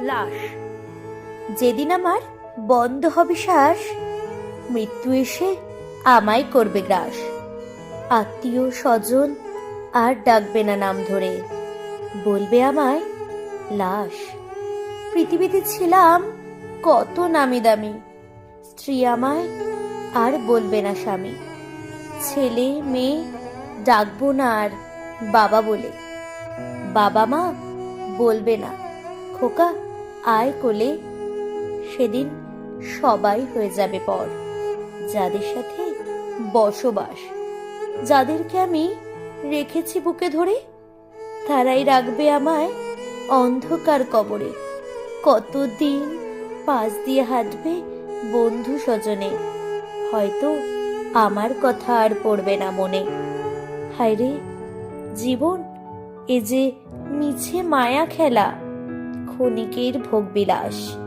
লাশ। যেদিন আমার বন্ধ হবে শ্বাস, মৃত্যু এসে আমায় করবে গ্রাস। আত্মীয় স্বজন আর ডাকবে না নাম ধরে। বলবে আমায়, লাশ, পৃথিবীতে ছিলাম কত নামি দামি। স্ত্রী আমায় আর বলবে না স্বামী। ছেলে, মেয়ে ডাকবো না আর বাবা বলে। বাবা মা বলবে না, খোকা আয় কোলে, সেদিন সবাই হয়ে যাবে পর। যাদের সাথে বসবাস, যাদেরকে আমি রেখেছি বুকে ধরে, তারাই রাখবে আমায় অন্ধকার কবরে। কতদিন পাশ দিয়ে হাঁটবে বন্ধু স্বজনে, হয়তো আমার কথা আর পড়বে না মনে। হায়রে, জীবন এ যে মিছে মায়া খেলা ক্ষণিকের ভোগবিলাস।